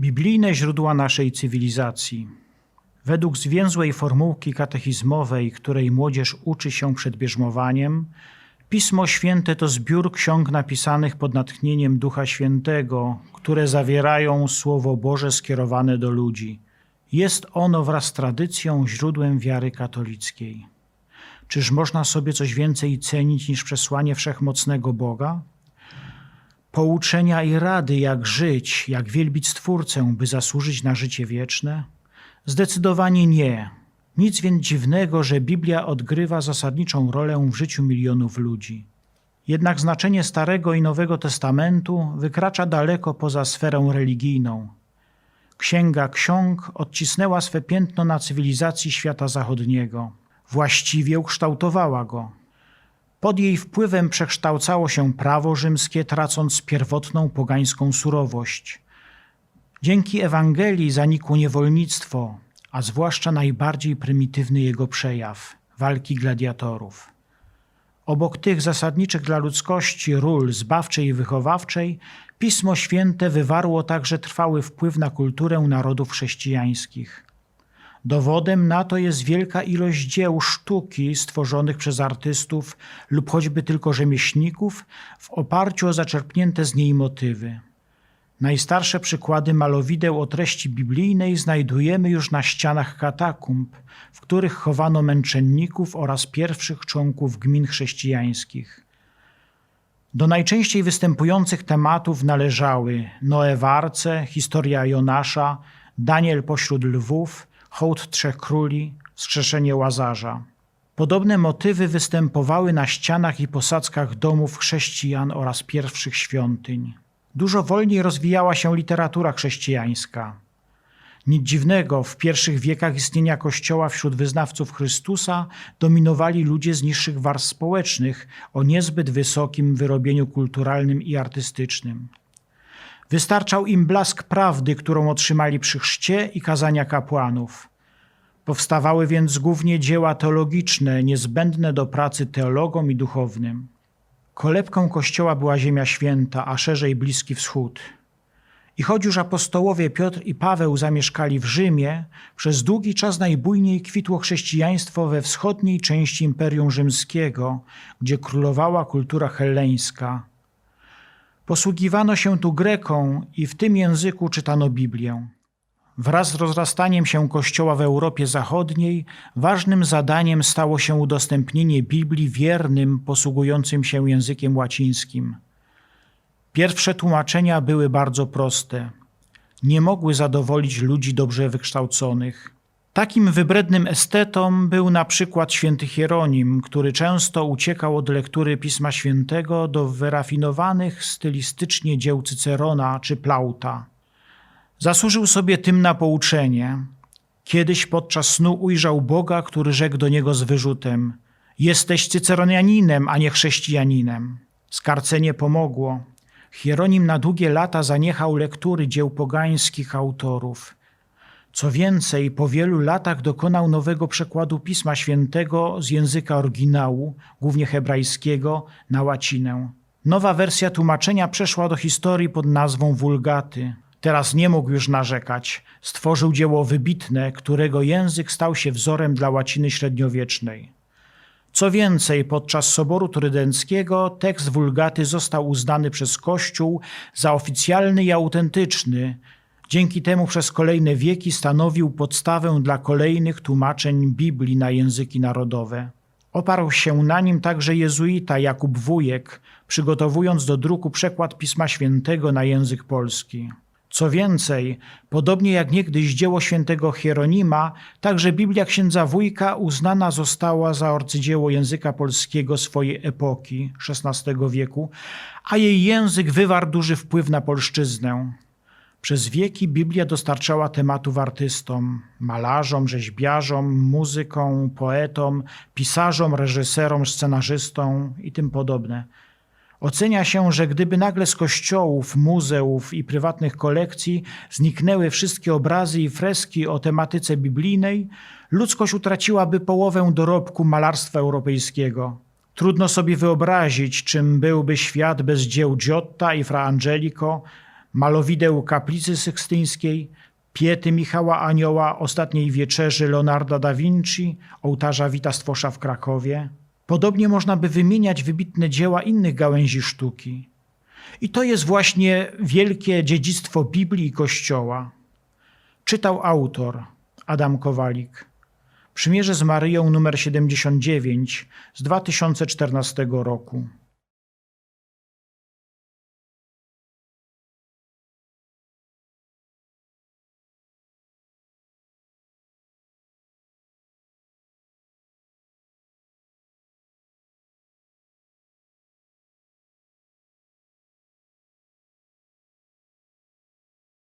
Biblijne źródła naszej cywilizacji. Według zwięzłej formułki katechizmowej, której młodzież uczy się przed bierzmowaniem, Pismo Święte to zbiór ksiąg napisanych pod natchnieniem Ducha Świętego, które zawierają Słowo Boże skierowane do ludzi. Jest ono wraz z tradycją źródłem wiary katolickiej. Czyż można sobie coś więcej cenić niż przesłanie wszechmocnego Boga? Pouczenia i rady, jak żyć, jak wielbić Stwórcę, by zasłużyć na życie wieczne? Zdecydowanie nie. Nic więc dziwnego, że Biblia odgrywa zasadniczą rolę w życiu milionów ludzi. Jednak znaczenie Starego i Nowego Testamentu wykracza daleko poza sferę religijną. Księga Ksiąg odcisnęła swe piętno na cywilizacji świata zachodniego. Właściwie ukształtowała go. Pod jej wpływem przekształcało się prawo rzymskie, tracąc pierwotną pogańską surowość. Dzięki Ewangelii zanikło niewolnictwo, a zwłaszcza najbardziej prymitywny jego przejaw walki gladiatorów. Obok tych zasadniczych dla ludzkości ról zbawczej i wychowawczej, Pismo Święte wywarło także trwały wpływ na kulturę narodów chrześcijańskich. Dowodem na to jest wielka ilość dzieł sztuki stworzonych przez artystów lub choćby tylko rzemieślników w oparciu o zaczerpnięte z niej motywy. Najstarsze przykłady malowideł o treści biblijnej znajdujemy już na ścianach katakumb, w których chowano męczenników oraz pierwszych członków gmin chrześcijańskich. Do najczęściej występujących tematów należały Noe w Arce, historia Jonasza, Daniel pośród lwów, hołd trzech króli, wskrzeszenie Łazarza. Podobne motywy występowały na ścianach i posadzkach domów chrześcijan oraz pierwszych świątyń. Dużo wolniej rozwijała się literatura chrześcijańska. Nic dziwnego, w pierwszych wiekach istnienia Kościoła wśród wyznawców Chrystusa dominowali ludzie z niższych warstw społecznych o niezbyt wysokim wyrobieniu kulturalnym i artystycznym. Wystarczał im blask prawdy, którą otrzymali przy chrzcie i kazania kapłanów. Powstawały więc głównie dzieła teologiczne, niezbędne do pracy teologom i duchownym. Kolebką Kościoła była Ziemia Święta, a szerzej Bliski Wschód. I choć już apostołowie Piotr i Paweł zamieszkali w Rzymie, przez długi czas najbujniej kwitło chrześcijaństwo we wschodniej części Imperium Rzymskiego, gdzie królowała kultura helleńska. Posługiwano się tu Greką i w tym języku czytano Biblię. Wraz z rozrastaniem się Kościoła w Europie Zachodniej, ważnym zadaniem stało się udostępnienie Biblii wiernym posługującym się językiem łacińskim. Pierwsze tłumaczenia były bardzo proste. Nie mogły zadowolić ludzi dobrze wykształconych. Takim wybrednym estetą był na przykład święty Hieronim, który często uciekał od lektury Pisma Świętego do wyrafinowanych stylistycznie dzieł Cycerona czy Plauta. Zasłużył sobie tym na pouczenie. Kiedyś podczas snu ujrzał Boga, który rzekł do niego z wyrzutem: Jesteś cyceronianinem, a nie chrześcijaninem. Skarcenie pomogło. Hieronim na długie lata zaniechał lektury dzieł pogańskich autorów. Co więcej, po wielu latach dokonał nowego przekładu Pisma Świętego z języka oryginału, głównie hebrajskiego, na łacinę. Nowa wersja tłumaczenia przeszła do historii pod nazwą Wulgaty. Teraz nie mógł już narzekać. Stworzył dzieło wybitne, którego język stał się wzorem dla łaciny średniowiecznej. Co więcej, podczas Soboru Trydenckiego tekst Wulgaty został uznany przez Kościół za oficjalny i autentyczny. Dzięki temu przez kolejne wieki stanowił podstawę dla kolejnych tłumaczeń Biblii na języki narodowe. Oparł się na nim także jezuita Jakub Wujek, przygotowując do druku przekład Pisma Świętego na język polski. Co więcej, podobnie jak niegdyś dzieło świętego Hieronima, także Biblia księdza Wójka uznana została za arcydzieło języka polskiego swojej epoki, XVI wieku, a jej język wywarł duży wpływ na polszczyznę. Przez wieki Biblia dostarczała tematów artystom, malarzom, rzeźbiarzom, muzykom, poetom, pisarzom, reżyserom, scenarzystom i tym podobne. Ocenia się, że gdyby nagle z kościołów, muzeów i prywatnych kolekcji zniknęły wszystkie obrazy i freski o tematyce biblijnej, ludzkość utraciłaby połowę dorobku malarstwa europejskiego. Trudno sobie wyobrazić, czym byłby świat bez dzieł Giotta i Fra Angelico, malowideł kaplicy sykstyńskiej, piety Michała Anioła, ostatniej wieczerzy Leonarda da Vinci, ołtarza Wita Stwosza w Krakowie. Podobnie można by wymieniać wybitne dzieła innych gałęzi sztuki. I to jest właśnie wielkie dziedzictwo Biblii i Kościoła. Czytał autor Adam Kowalik. Przymierze z Maryją numer 79 z 2014 roku.